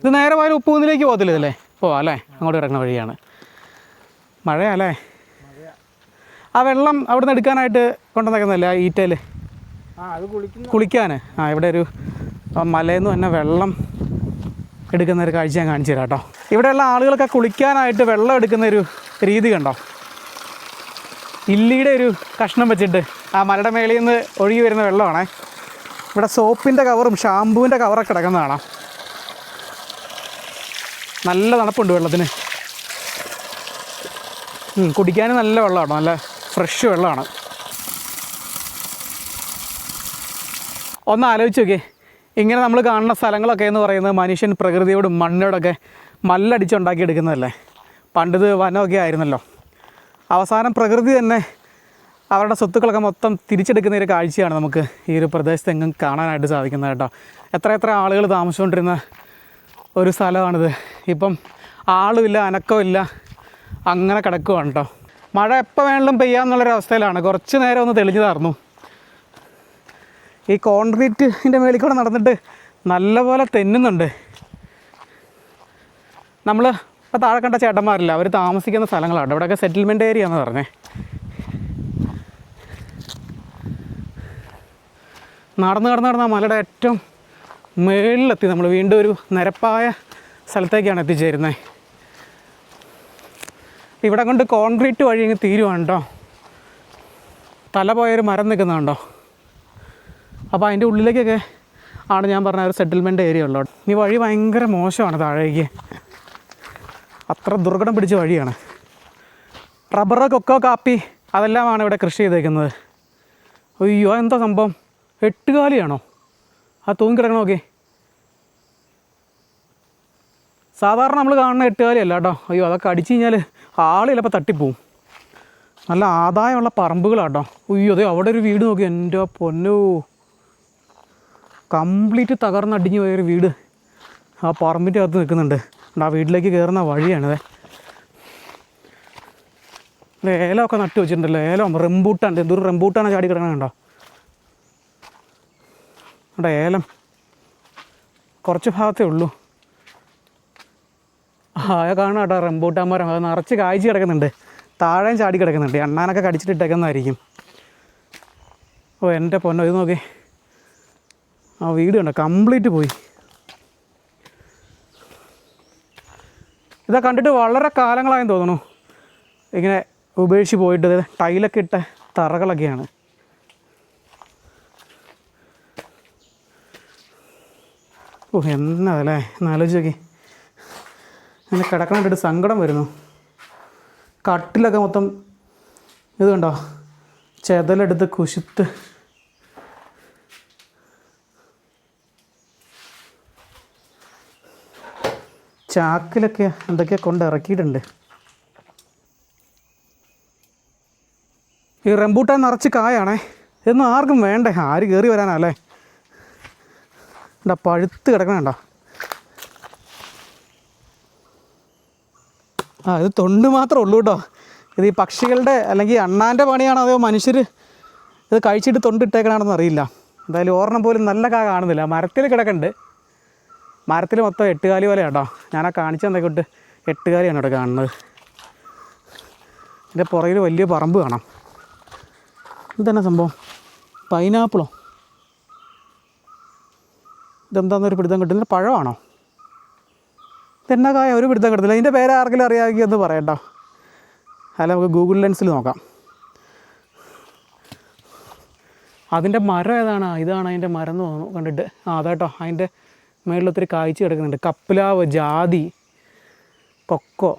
ഇത് നേരെ പോയാലും ഉപ്പുകുന്നിലേക്ക് പോകത്തില്ല ഇതല്ലേ പോവാ അല്ലേ? അങ്ങോട്ട് കിടക്കുന്ന വഴിയാണ്. മഴയല്ലേ? ആ വെള്ളം അവിടെ നിന്ന് എടുക്കാനായിട്ട് കൊണ്ടുവന്നേക്കുന്നല്ലേ ആ ഈറ്റയിൽ കുളിക്കാൻ ആ ഇവിടെ ഒരു മലയിൽ നിന്ന് തന്നെ വെള്ളം എടുക്കുന്ന ഒരു കാഴ്ച ഞാൻ കാണിച്ചു തരാം കേട്ടോ. ഇവിടെയുള്ള ആളുകളൊക്കെ കുളിക്കാനായിട്ട് വെള്ളം എടുക്കുന്ന ഒരു രീതി കണ്ടോ? ഇല്ലിയുടെ ഒരു കഷ്ണം വെച്ചിട്ട് ആ മലയുടെ മേളിൽ നിന്ന് ഒഴുകി വരുന്ന വെള്ളമാണേ. ഇവിടെ സോപ്പിന്റെ കവറും ഷാമ്പൂവിന്റെ കവറൊക്കെ കിടക്കുന്നതാണ് നല്ല തണുപ്പുണ്ട് വെള്ളത്തിന്. കുടിക്കാനും നല്ല വെള്ളമാണ് നല്ല ഫ്രഷ് വെള്ളമാണ്. ഒന്ന് ആലോചിച്ച് നോക്കിയേ. ഇങ്ങനെ നമ്മൾ കാണുന്ന സ്ഥലങ്ങളൊക്കെ എന്ന് പറയുന്നത് മനുഷ്യൻ പ്രകൃതിയോടും മണ്ണിനോടൊക്കെ മല്ലടിച്ചുണ്ടാക്കിയെടുക്കുന്നതല്ലേ? പണ്ടിത് വനമൊക്കെ ആയിരുന്നല്ലോ. അവസാനം പ്രകൃതി തന്നെ അവരുടെ സ്വത്തുക്കളൊക്കെ മൊത്തം തിരിച്ചെടുക്കുന്ന ഒരു കാഴ്ചയാണ് നമുക്ക് ഈ ഒരു പ്രദേശത്ത് എങ്ങും കാണാനായിട്ട് സാധിക്കുന്നത് കേട്ടോ. എത്ര എത്ര ആളുകൾ താമസിച്ചുകൊണ്ടിരുന്ന ഒരു സ്ഥലമാണിത്. ഇപ്പം ആളുമില്ല അനക്കമില്ല അങ്ങനെ കിടക്കുവാണ് കേട്ടോ. മഴ എപ്പോൾ വേണമെങ്കിലും പെയ്യാമെന്നുള്ളൊരു അവസ്ഥയിലാണ് കുറച്ച് നേരം ഒന്ന് തെളിഞ്ഞതായിരുന്നു ഈ കോൺക്രീറ്റിന്റെ മേളിൽ കൂടെ നടന്നിട്ട് നല്ലപോലെ തെന്നുന്നുണ്ട്. നമ്മൾ ഇപ്പം താഴെ കണ്ട ചേട്ടന്മാരില്ല അവർ താമസിക്കുന്ന സ്ഥലങ്ങളാണ്. ഇവിടെയൊക്കെ സെറ്റിൽമെന്റ് ഏരിയ എന്ന് പറഞ്ഞേ. നടന്ന് നടന്ന് നടന്ന് മലയുടെ ഏറ്റവും മേളിലെത്തി. നമ്മൾ വീണ്ടും ഒരു നിരപ്പായ സ്ഥലത്തേക്കാണ് എത്തിച്ചേരുന്നത് ഇവിടെ കൊണ്ട് കോൺക്രീറ്റ് വഴി ഇങ്ങ് തീരുവാണ് കേട്ടോ തല പോയൊരു മരം നിൽക്കുന്നുണ്ടോ അപ്പോൾ അതിന്റെ ഉള്ളിലേക്കൊക്കെ ആണ് ഞാൻ പറഞ്ഞ ഒരു സെറ്റിൽമെന്റ് ഏരിയ ഉള്ളത്. ഈ വഴി ഭയങ്കര മോശമാണ് താഴേക്ക്. അത്ര ദുർഘടം പിടിച്ച വഴിയാണ്. റബ്ബർ കൊക്കോ കാപ്പി അതെല്ലാമാണ് ഇവിടെ കൃഷി ചെയ്തേക്കുന്നത്. അയ്യോ എന്താ സംഭവം? എട്ടുകാലിയാണോ? ആ തൂങ്ങി ഓക്കെ സാധാരണ നമ്മൾ കാണുന്ന എട്ടുകാലിയല്ല കേട്ടോ. അയ്യോ അതൊക്കെ അടിച്ചു കഴിഞ്ഞാൽ ആൾ ചിലപ്പോൾ തട്ടിപ്പോവും. നല്ല ആദായമുള്ള പറമ്പുകളാട്ടോ അയ്യോ അതെ അവിടെ ഒരു വീട് നോക്കി. എന്റെ പൊന്നോ. കംപ്ലീറ്റ് തകർന്നടിഞ്ഞു പോയൊരു വീട്. ആ പറമ്പിന്റെ അകത്ത് നിൽക്കുന്നുണ്ട്. ആ വീട്ടിലേക്ക് കയറുന്ന വഴിയാണിത്. ഏലമൊക്കെ നട്ടു വെച്ചിട്ടുണ്ടല്ലോ. ഏലം റെമ്പൂട്ടാണ് എന്തൊരു റെമ്പൂട്ടാണ് ചാടി കിടക്കണ കണ്ടോ? അവിടെ ഏലം. കുറച്ച് ഭാഗത്തേ ഉള്ളൂ. ആ കാണാം കേട്ടോ റെമ്പൂട്ടാൻ മരം. അത് നിറച്ച് കായ്ച്ച് കിടക്കുന്നുണ്ട്. താഴെയും ചാടി കിടക്കുന്നുണ്ട്. എണ്ണാനൊക്കെ കടിച്ചിട്ടിട്ടേക്കുന്നതായിരിക്കും ഓ എന്റെ പൊന്നോ ഇത് നോക്കി. ആ വീട് കണ്ട? കംപ്ലീറ്റ് പോയി. ഇതാ കണ്ടിട്ട് വളരെ കാലങ്ങളായെന്ന് തോന്നുന്നു. ഇങ്ങനെ ഉപേക്ഷിച്ച് പോയിട്ട് ടൈലൊക്കെ ഇട്ട തറകളൊക്കെയാണ്. ഓ എന്നതല്ലേ എന്നാലോചിച്ച് നോക്കി. ഇങ്ങനെ കിടക്കണ കണ്ടിട്ട് സങ്കടം വരുന്നു. കട്ടിലൊക്കെ മൊത്തം ഇത് കണ്ടോ? ചെതലെടുത്ത് കുശുത്ത് ചാക്കിലൊക്കെ എന്തൊക്കെ കൊണ്ട് ഇറക്കിയിട്ടുണ്ട്. ഈ റംബൂട്ടാൻ നിറച്ച് കായാണേ. ഇതൊന്നും ആർക്കും വേണ്ടേ? ആര് കയറി വരാനല്ലേ? എന്താ പഴുത്ത് കിടക്കണേണ്ട ആ ഇത് തൊണ്ട് മാത്രമേ ഉള്ളൂ കേട്ടോ. ഇത് ഈ പക്ഷികളുടെ അല്ലെങ്കിൽ അണ്ണാന്റെ പണിയാണോ അതോ മനുഷ്യർ ഇത് കഴിച്ചിട്ട് തൊണ്ടിട്ടേക്കണാണെന്ന് അറിയില്ല. എന്തായാലും ഓർണം പോലും നല്ല കാ കാണുന്നില്ല. മരത്തിൽ കിടക്കുന്നുണ്ട് മരത്തിൽ മൊത്തം എട്ടുകാലി പോലെ കേട്ടോ. ഞാൻ ആ കാണിച്ചു ഇട്ട് എട്ടുകാലിയാണ് ഇവിടെ കാണുന്നത്. എന്റെ പുറകിൽ വലിയ പറമ്പ് കാണാം. ഇതെന്നാ സംഭവം? പൈനാപ്പിളോ? ഇതെന്താണെന്നൊരു പിടുത്തം കിട്ടുന്ന പഴമാണോ? ഇതെന്നാ കായ? ഒരു പിടുത്തം കിട്ടുന്നില്ല. ഇതിന്റെ പേര് ആർക്കെങ്കിലും അറിയാമെങ്കിൽ ഒന്ന് പറയട്ടോ അല്ല നമുക്ക് ഗൂഗിൾ ലെൻസിൽ നോക്കാം. അതിന്റെ മരം ഏതാണ്? ഇതാണ് അതിന്റെ മരം എന്ന് തോന്നുന്നു കണ്ടിട്ട്. ആ അതാട്ടോ അതിന്റെ മേളിൽ ഒത്തിരി കായ്ച്ച് കിടക്കുന്നുണ്ട്. കപ്പിലാവ് ജാതി കൊക്കോ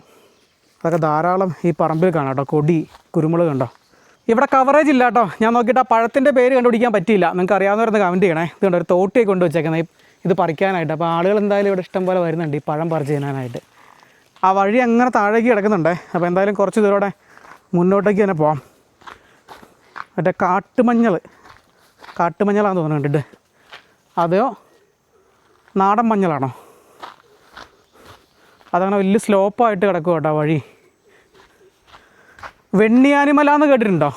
അതൊക്കെ ധാരാളം ഈ പറമ്പിൽ കാണാം കേട്ടോ. കൊടി കുരുമുളക് കണ്ടോ? ഇവിടെ കവറേജ് ഇല്ല കേട്ടോ. ഞാൻ നോക്കിയിട്ട് ആ പഴത്തിന്റെ പേര് കണ്ടുപിടിക്കാൻ പറ്റിയില്ല. നിങ്ങൾക്ക് അറിയാവുന്നവരൊന്ന് കമന്റ് ചെയ്യണേ. ഇത് കണ്ടോ ഒരു കൊണ്ട് വെച്ചേക്കുന്നത് ഇത് പറിക്കാനായിട്ട്. അപ്പോൾ ആളുകൾ എന്തായാലും ഇവിടെ ഇഷ്ടം പോലെ വരുന്നുണ്ട് ഈ പഴം പറിച്ച് തിന്നാനായിട്ട്. ആ വഴി അങ്ങനെ താഴേക്ക് കിടക്കുന്നുണ്ട്. അപ്പോൾ എന്തായാലും കുറച്ച് ദൂരോടെ മുന്നോട്ടേക്ക് തന്നെ പോവാം. മറ്റേ കാട്ടുമഞ്ഞൾ കാട്ടുമഞ്ഞളാന്ന് തോന്നുന്നുണ്ട് അതെയോ? നാടൻ മഞ്ഞളാണോ? അതങ്ങനെ വലിയ സ്ലോപ്പായിട്ട് കിടക്കും കേട്ടോ വഴി. വെണ്ണിയാനിമല എന്ന് കേട്ടിട്ടുണ്ടോ?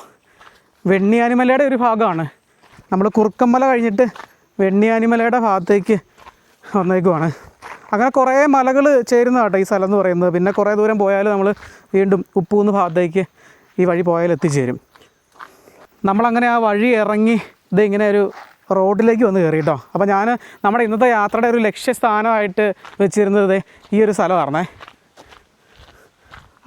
വെണ്ണിയാനിമലയുടെ ഒരു ഭാഗമാണ്. നമ്മൾ കുറുക്കമ്മല കഴിഞ്ഞിട്ട് വെണ്ണിയാനിമലയുടെ ഭാഗത്തേക്ക് വന്നേക്കുവാണ്. അങ്ങനെ കുറേ മലകൾ ചേരുന്ന കേട്ടോ ഈ സ്ഥലം എന്ന് പറയുന്നത്. പിന്നെ കുറേ ദൂരം പോയാൽ നമ്മൾ വീണ്ടും ഉപ്പൂന്ന് ഭാഗത്തേക്ക് ഈ വഴി പോയാൽ എത്തിച്ചേരും. നമ്മളങ്ങനെ ആ വഴി ഇറങ്ങി ഇത് ഇങ്ങനെ ഒരു റോഡിലേക്ക് വന്ന് കയറി കേട്ടോ അപ്പോൾ ഞാൻ നമ്മുടെ ഇന്നത്തെ യാത്രയുടെ ഒരു ലക്ഷ്യസ്ഥാനമായിട്ട് വെച്ചിരുന്നത് ഈ ഒരു സ്ഥലമായിരുന്നേ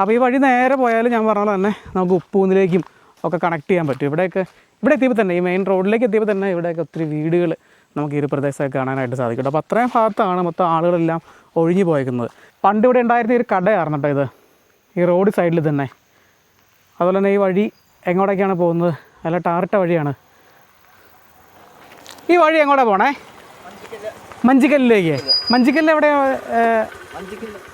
അപ്പോൾ ഈ വഴി നേരെ പോയാലും ഞാൻ പറഞ്ഞ തന്നെ നമുക്ക് ഉപ്പൂന്നിലേക്കും ഒക്കെ കണക്ട് ചെയ്യാൻ പറ്റും. ഇവിടെയൊക്കെ ഇവിടെ എത്തിയപ്പോൾ തന്നെ ഈ മെയിൻ റോഡിലേക്ക് എത്തിയപ്പോൾ തന്നെ ഇവിടെയൊക്കെ ഒത്തിരി വീടുകൾ നമുക്ക് ഈ ഒരു പ്രദേശമൊക്കെ കാണാനായിട്ട് സാധിക്കും അപ്പോൾ അത്രയും ഭാഗത്താണ് മൊത്തം ആളുകളെല്ലാം ഒഴിഞ്ഞു പോയേക്കുന്നത്. പണ്ട് ഇവിടെ ഉണ്ടായിരുന്ന ഒരു കടയായിരുന്നു കേട്ടോ ഇത്? ഈ റോഡ് സൈഡിൽ തന്നെ. അതുപോലെ തന്നെ ഈ വഴി എങ്ങോട്ടേക്കാണ് പോകുന്നത്? അല്ല ടാറിട്ട വഴിയാണ്. ഈ വഴി എങ്ങോട്ടാ പോണേ? മഞ്ചിക്കല്ലിലേക്ക്. മഞ്ചിക്കല്ല് എവിടെ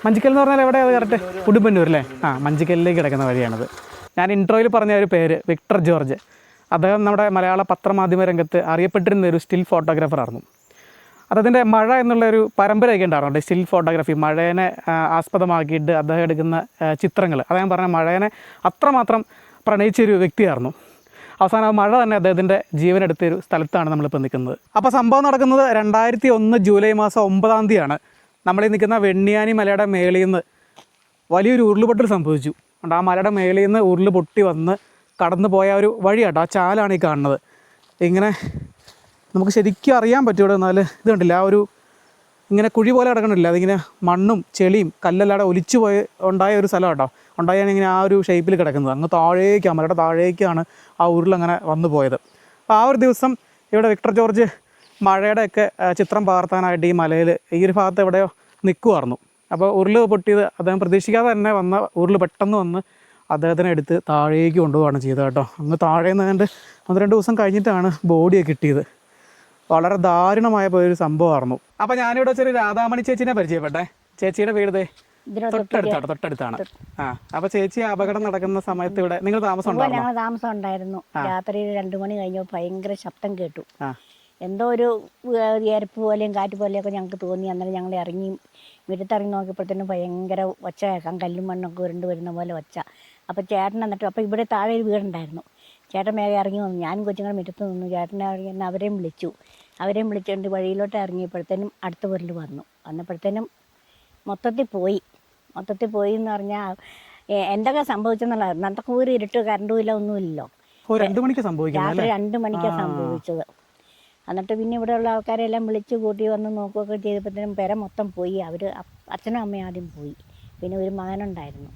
മഞ്ചിക്കൽ എന്ന് പറഞ്ഞാൽ എവിടെയാണ് കറക്റ്റ് ഉടുമ്പന്നൂർ അല്ലേ? ആ മഞ്ചിക്കല്ലിലേക്ക് കിടക്കുന്ന വഴിയാണത്. ഞാൻ ഇൻട്രോയിൽ പറഞ്ഞ ഒരു പേര് വിക്ടർ ജോർജ്. അദ്ദേഹം നമ്മുടെ മലയാള പത്രമാധ്യമ രംഗത്ത് അറിയപ്പെട്ടിരുന്ന ഒരു സ്റ്റിൽ ഫോട്ടോഗ്രാഫറായിരുന്നു അദ്ദേഹത്തിന്റെ മഴ എന്നുള്ള ഒരു പരമ്പരയൊക്കെ ഉണ്ടായിരുന്നു സ്റ്റിൽ ഫോട്ടോഗ്രാഫി മഴേനെ ആസ്പദമാക്കിയിട്ട് അദ്ദേഹം എടുക്കുന്ന ചിത്രങ്ങൾ. അദ്ദേഹം പറഞ്ഞ മഴേനെ അത്രമാത്രം പ്രണയിച്ചൊരു വ്യക്തിയായിരുന്നു. അവസാനം ആ മഴ തന്നെ അദ്ദേഹത്തിന്റെ ഒരു സ്ഥലത്താണ് നമ്മളിപ്പോൾ നിൽക്കുന്നത്. അപ്പോൾ സംഭവം നടക്കുന്നത് രണ്ടായിരത്തി ഒന്ന് ജൂലൈ മാസം ഒമ്പതാം തീയതിയാണ്. നമ്മളീ നിൽക്കുന്ന വെണ്ണിയാനി മലയുടെ മേളിൽ നിന്ന് വലിയൊരു ഉരുളുപൊട്ടൽ സംഭവിച്ചു. അതുകൊണ്ട് ആ മലയുടെ മേളിൽ നിന്ന് ഉരുൾ പൊട്ടി വന്ന് കടന്നു പോയ ഒരു വഴിയാട്ടോ ആ ചാലാണ് ഈ കാണുന്നത്. ഇങ്ങനെ നമുക്ക് ശരിക്കും അറിയാൻ പറ്റുമോ? എന്നാൽ ഇത് കണ്ടില്ല? ആ ഒരു ഇങ്ങനെ കുഴി പോലെ കിടക്കണില്ല. അതിങ്ങനെ മണ്ണും ചെളിയും കല്ലല്ലാതെ ഒലിച്ചു പോയി ഉണ്ടായ ഒരു സ്ഥലം കേട്ടോ ഉണ്ടായാണ് ഇങ്ങനെ ആ ഒരു ഷേപ്പിൽ കിടക്കുന്നത്. അങ്ങ് താഴേക്ക് മലയുടെ താഴേക്കാണ് ആ ഉരുളങ്ങനെ വന്നു പോയത്. അപ്പോൾ ആ ഒരു ദിവസം ഇവിടെ വിക്ടർ ജോർജ് മഴയുടെയൊക്കെ ചിത്രം പകർത്താനായിട്ട് ഈ മലയിൽ ഈ ഒരു ഭാഗത്ത് എവിടെയോ നിൽക്കുമായിരുന്നു അപ്പോൾ ഉരുൾ പൊട്ടിയത് അദ്ദേഹം പ്രതീക്ഷിക്കാതെ തന്നെ വന്ന ഉരുൾ പെട്ടെന്ന് വന്ന് അദ്ദേഹത്തിനെ എടുത്ത് താഴേക്ക് കൊണ്ടുപോവാണ് ചെയ്തത് കേട്ടോ. അങ്ങ് താഴേന്ന് കണ്ട് ഒന്ന് രണ്ട് ദിവസം കഴിഞ്ഞിട്ടാണ് ബോഡിയൊക്കെ കിട്ടിയത്. വളരെ ദാരുണമായ പോയ ഒരു സംഭവമായിരുന്നു. അപ്പൊ ഞാനിവിടെ ചെറിയ രാധാമണി ചേച്ചിനെ പരിചയപ്പെട്ടെ. ചേച്ചിയുടെ വീട് തൊട്ടടുത്താണ് തൊട്ടടുത്താണ്. ആ അപ്പൊ ചേച്ചി അപകടം നടക്കുന്ന സമയത്ത് ഇവിടെ നിങ്ങൾ താമസം ഞങ്ങൾ താമസം ഉണ്ടായിരുന്നു. രാത്രി രണ്ടു മണി കഴിഞ്ഞപ്പോൾ ഭയങ്കര ശബ്ദം കേട്ടു. എന്തോ ഒരു ഏരപ്പ് പോലെയും കാറ്റ് പോലെയൊക്കെ ഞങ്ങൾക്ക് തോന്നി. അന്നേരം ഞങ്ങൾ ഇറങ്ങി മുറ്റത്തിറങ്ങി നോക്കിയപ്പോഴത്തേനും ഭയങ്കര ഒച്ച കേൾക്കാം കല്ലും മണ്ണൊക്കെ ഉരുണ്ട് വരുന്ന പോലെ ഒച്ച. അപ്പോൾ ചേട്ടൻ എന്നിട്ട് അപ്പോൾ ഇവിടെ താഴെ ഒരു വീടുണ്ടായിരുന്നു. ചേട്ടൻ വേഗം ഇറങ്ങി വന്നു. ഞാനും കൊച്ചുങ്ങളും മുറ്റത്ത് നിന്നു. ചേട്ടനെ ഇറങ്ങി വന്ന് അവരെയും വിളിച്ചു. അവരെയും വിളിച്ചുകൊണ്ട് വഴിയിലോട്ട് ഇറങ്ങിയപ്പോഴത്തേനും അടുത്ത വീട്ടിൽ വന്നു. വന്നപ്പോഴത്തേനും മൊത്തത്തിൽ പോയി. മൊത്തത്തിൽ പോയി എന്ന് പറഞ്ഞാൽ എന്തൊക്കെ സംഭവിച്ചെന്നുള്ള കൂറി ഇരുട്ട് കറണ്ടും ഇല്ല ഒന്നുമില്ലല്ലോ രാത്രി രണ്ട് മണിക്കാണ് സംഭവിച്ചത്. എന്നിട്ട് പിന്നെ ഇവിടെയുള്ള ആൾക്കാരെല്ലാം വിളിച്ച് കൂട്ടി വന്ന് നോക്കുകയൊക്കെ ചെയ്തപ്പോഴത്തേനും പെര മൊത്തം പോയി. അവർ അച്ഛനും അമ്മയും ആദ്യം പോയി. പിന്നെ ഒരു മകനുണ്ടായിരുന്നു.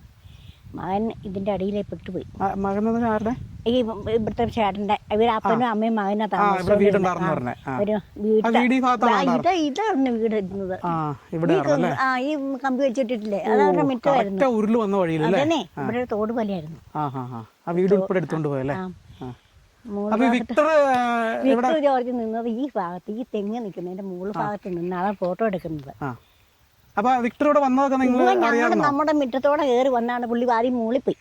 മകൻ ഇതിന്റെ അടിയിലേ പെട്ടുപോയി. മകൻ ആരുടെ? ഈ ഇവിടുത്തെ ചേട്ടന്റെ അപ്പനും അമ്മയും മകനാ വീട് ഇതായിരുന്നു ഇരുന്നത് ആ ഈ കമ്പി വെച്ചിട്ടില്ലേ അത് അവരുടെ മിറ്റമായിരുന്നു ഒറ്റ ഉരുൾ വന്ന വഴിയിലല്ലേ? ഇവിടെ തോട് പോലെയായിരുന്നു. ആ വീട് ഉൾപ്പെടെ എടുത്തോണ്ട് പോയല്ലേ? വിക്ടർ ജോർജ് നിന്നത് ഈ ഭാഗത്ത് ഈ തെങ്ങ് നിൽക്കുന്നതിന്റെ മുകൾ ഭാഗത്ത് നിന്നാണ് ഫോട്ടോ എടുക്കുന്നത്. അപ്പൊ വിക്ടറോട് വന്നതൊക്കെ നിങ്ങൾ ഞങ്ങളുടെ നമ്മുടെ മുറ്റത്തോടെ കയറി വന്നാണ് പുള്ളി ആദ്യം മൂളിപ്പോയി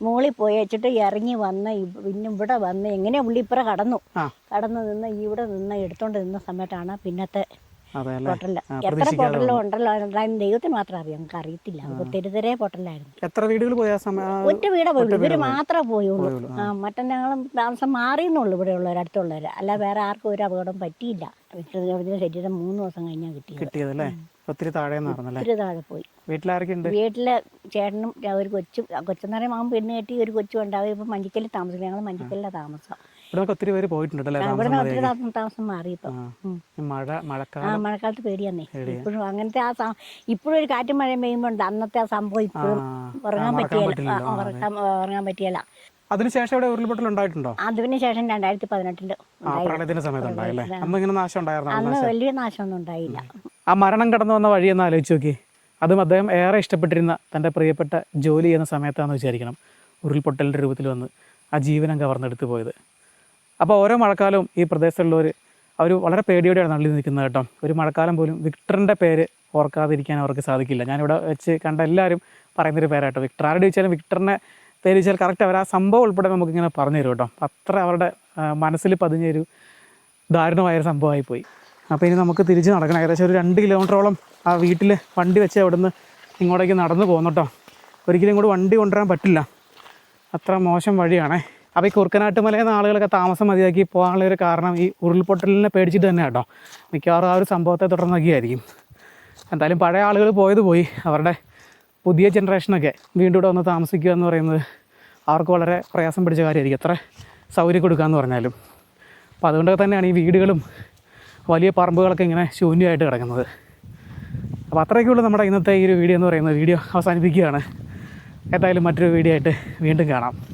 മൂളി പോയി വെച്ചിട്ട് ഇറങ്ങി വന്ന് പിന്നെ ഇവിടെ വന്ന് എങ്ങനെയാ പുള്ളി ഇപ്പറ കടന്നു. കടന്നു നിന്ന് ഇവിടെ നിന്ന് എടുത്തോണ്ട് നിന്ന സമയത്താണ് പിന്നത്തെ എത്ര പൊട്ടലോ ഉണ്ടല്ലോ ദൈവത്തിന് മാത്രം അറിയാം നമുക്ക് അറിയത്തില്ല. തെരുതെരെ പൊട്ടലായിരുന്നു. എത്ര വീടുകൾ പോയ ഒറ്റ വീടേ പോയി ഇവർ മാത്രമേ പോയുള്ളൂ. ആ. മറ്റേ ഞങ്ങളും താമസം മാറിയെന്നുള്ളൂ ഇവിടെ ഉള്ളവർ അടുത്തുള്ളവർ അല്ല വേറെ ആർക്കും ഒരു അപകടം പറ്റിയില്ല. ശരീരം മൂന്ന് ദിവസം കഴിഞ്ഞാൽ കിട്ടിയത്. കിട്ടിയത് അല്ലേ? ഒത്തിരി താഴെ ഒത്തിരി താഴെ പോയി. വീട്ടിലാരൊക്കെയുണ്ട്? വീട്ടിലെ ചേട്ടനും ഒരു കൊച്ചും കൊച്ചെന്ന് പറയുമ്പോൾ അവൻ പെണ്ണ് കെട്ടി ഒരു കൊച്ചും ഉണ്ടാവും ഇപ്പം മഞ്ചിക്കലിൽ താമസിക്കും ഞങ്ങൾ മഞ്ചിക്കലിലാണ് താമസം. ഇവിടെ ഒത്തിരി പേര് ഇവിടെ താമസം ഒത്തിരി താമസം താമസം മാറി ഇപ്പം. ആ മഴക്കാലം? മഴക്കാലത്ത് പേടിയാന്നേ. ഇപ്പോഴും അങ്ങനത്തെ ആ ഇപ്പോഴും ഒരു കാറ്റും മഴയും പെയ്യുമ്പോൾ അന്നത്തെ ആ സംഭവം ഇപ്പോഴും ഉറങ്ങാൻ പറ്റിയല്ല. ഉറങ്ങാൻ പറ്റിയല്ല. അതിനുശേഷം ഇവിടെ ഉരുൾപൊട്ടൽ ഉണ്ടായിട്ടുണ്ടോ? അതിന് ശേഷം രണ്ടായിരത്തി പതിനെട്ടിൽ പ്രളയത്തിന്റെ സമയത്ത് ഉണ്ടായില്ലേ? അന്ന് ഇങ്ങനെ നാശം ഉണ്ടായിരുന്നു? അന്ന് വലിയ നാശമൊന്നും ഉണ്ടായില്ല. ആ മരണം കടന്നു വന്ന വഴിയെന്ന് ആലോചിച്ച് നോക്കി. അതും അദ്ദേഹം ഏറെ ഇഷ്ടപ്പെട്ടിരുന്ന തന്റെ പ്രിയപ്പെട്ട ജോലി ചെയ്യുന്ന സമയത്താണെന്ന് വിചാരിക്കണം. ഉരുൾപൊട്ടലിന്റെ രൂപത്തിൽ വന്ന് ആ ജീവനം കവർന്നെടുത്ത് പോയത്. അപ്പോൾ ഓരോ മഴക്കാലവും ഈ പ്രദേശത്തുള്ളവർ അവർ വളരെ പേടിയോടെയാണ് നള്ളി നിൽക്കുന്നത് കേട്ടോ. ഒരു മഴക്കാലം പോലും വിക്ടറിന്റെ പേര് ഓർക്കാതിരിക്കാൻ അവർക്ക് സാധിക്കില്ല. ഞാനിവിടെ വെച്ച് കണ്ട എല്ലാവരും പറയുന്നൊരു പേരാട്ടോ. വിക്ടർ ആരുടെ ചോദിച്ചാലും വിക്ടറിനെ പേര് ചോദിച്ചാൽ കറക്റ്റ് അവർ ആ സംഭവം ഉൾപ്പെടെ നമുക്കിങ്ങനെ പറഞ്ഞു തരും കേട്ടോ. അത്ര അവരുടെ മനസ്സിൽ പതിഞ്ഞൊരു ദാരുണമായൊരു സംഭവമായി പോയി അപ്പോൾ ഇനി നമുക്ക് തിരിച്ച് നടക്കണം. ഏകദേശം ഒരു രണ്ട് കിലോമീറ്ററോളം ആ വീട്ടിൽ വണ്ടി വെച്ച് അവിടെ നിന്ന് ഇങ്ങോട്ടേക്ക് നടന്നു പോകുന്നു കേട്ടോ ഒരിക്കലും ഇങ്ങോട്ട് വണ്ടി കൊണ്ടുവരാൻ പറ്റില്ല. അത്ര മോശം വഴിയാണേ. അപ്പോൾ ഈ കുറുക്കനാട്ട് ആളുകളൊക്കെ താമസം മതിയാക്കി പോകാനുള്ള ഒരു കാരണം ഈ ഉരുൾപൊട്ടലിനെ പേടിച്ചിട്ട് തന്നെ കേട്ടോ മിക്കവാറും ആ ഒരു സംഭവത്തെ തുടർന്നൊക്കെയായിരിക്കും. എന്തായാലും പഴയ ആളുകൾ പോയത് പോയി. അവരുടെ പുതിയ ജനറേഷനൊക്കെ വീണ്ടും ഇവിടെ വന്ന് താമസിക്കുക എന്ന് പറയുന്നത് അവർക്ക് വളരെ പ്രയാസം പിടിച്ച കാര്യമായിരിക്കും. എത്ര സൗകര്യം കൊടുക്കുക എന്ന് പറഞ്ഞാലും. അപ്പോൾ അതുകൊണ്ടൊക്കെ തന്നെയാണ് ഈ വീടുകളും വലിയ പറമ്പുകളൊക്കെ ഇങ്ങനെ ശൂന്യമായിട്ട് കിടക്കുന്നത്. അപ്പോൾ അത്രയൊക്കെയുള്ളൂ നമ്മുടെ ഇന്നത്തെ ഈ ഒരു വീഡിയോ എന്ന് പറയുന്നത്. വീഡിയോ അവസാനിപ്പിക്കുകയാണ്. എന്തായാലും മറ്റൊരു വീഡിയോ ആയിട്ട് വീണ്ടും കാണാം.